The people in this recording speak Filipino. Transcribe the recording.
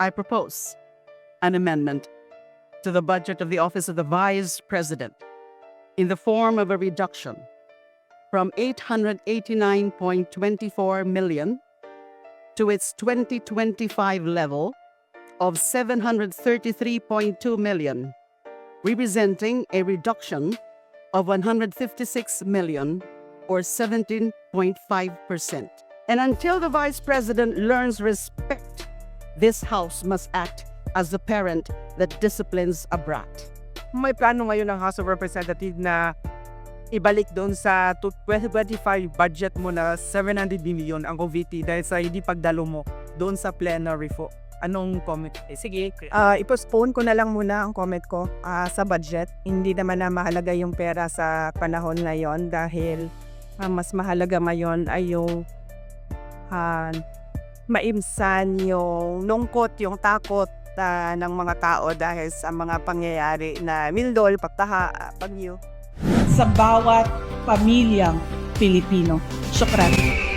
I propose an amendment to the budget of the Office of the Vice President in the form of a reduction from 889.24 million to its 2025 level of 733.2 million, representing a reduction of 156 million or 17.5%. And until the Vice President learns respect, this House must act as the parent that disciplines a brat. May plano ngayon ng House of Representatives na ibalik doon sa 2025 budget mo na 700 billion ang OVT dahil sa hindi pagdalo mo doon sa plenary po. Anong comment? Eh, sige. Ah, ipostpone ko na lang muna ang comment ko ah, sa budget. Hindi naman na mahalaga yung pera sa panahon ngayon dahil ah, mas mahalaga ngayon ay yung ah, maimsan yung lungkot, yung takot ah, ng mga tao dahil sa mga pangyayari na mildol, pagtaha, ah, bagyo. sa bawat pamilyang Pilipino. Syukran.